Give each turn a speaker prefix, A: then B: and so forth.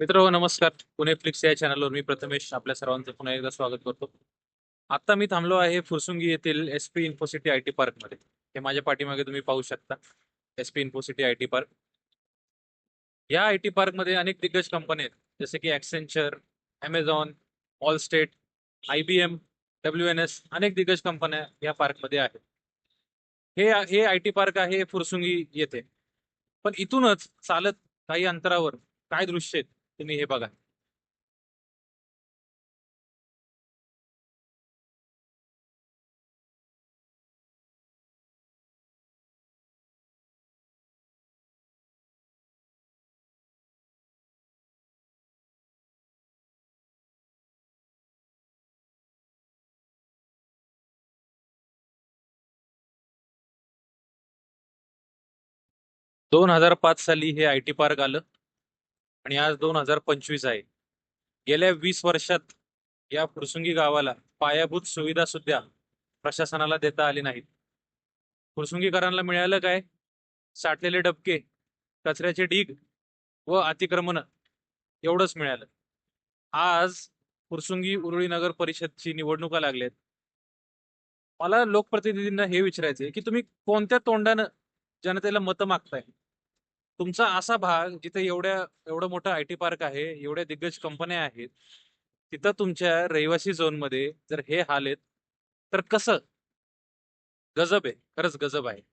A: मित्र हो, नमस्कार. पुणे फ्लिक्स या चॅनलवर मी प्रथमेश आपल्या सर्वांचं पुन्हा एकदा स्वागत करतो. आता मी थांबलो आहे फुरसुंगी येथील S P Infocity I T पार्कमध्ये हे माझ्या पाठीमागे तुम्ही पाहू शकता. S P Infocity I T park या आय टी पार्कमध्ये अनेक दिग्गज कंपन्या आहेत. जसे की Accenture Amazon Allstate I B M W N S अनेक दिग्गज कंपन्या या पार्कमध्ये आहेत. हे हे आय टी पार्क आहे फुरसुंगी येथे. पण इथूनच चालत काही अंतरावर काय दृश्य आहेत? तुम्ही हे बघा. दोन हजार पाच साली हे आय टी पार्क आलं. आणि आज दोन हजार पंचवीस आहे. गेल्या वीस वर्षात या फुरसुंगी गावाला पायाभूत सुविधा सुद्धा प्रशासनाला देता आली नाहीत. फुरसुंगीकरांना मिळालं काय? साठलेले डबके कचऱ्याचे ढीग व अतिक्रमण एवढंच मिळालं. आज फुरसुंगी उरुळी नगर परिषदची निवडणुका लागल्यात. मला लोकप्रतिनिधींना हे विचारायचे की तुम्ही कोणत्या तोंडानं जनतेला मतं मागताय? तुमचा असा भाग जिथे एवढ्या एवढं मोठं आय टी पार्क आहे एवढ्या दिग्गज कंपन्या आहेत तिथं तुमच्या रहिवासी झोनमध्ये जर हे हाल आहेत तर कसं? गजब आहे खरंच गजब आहे.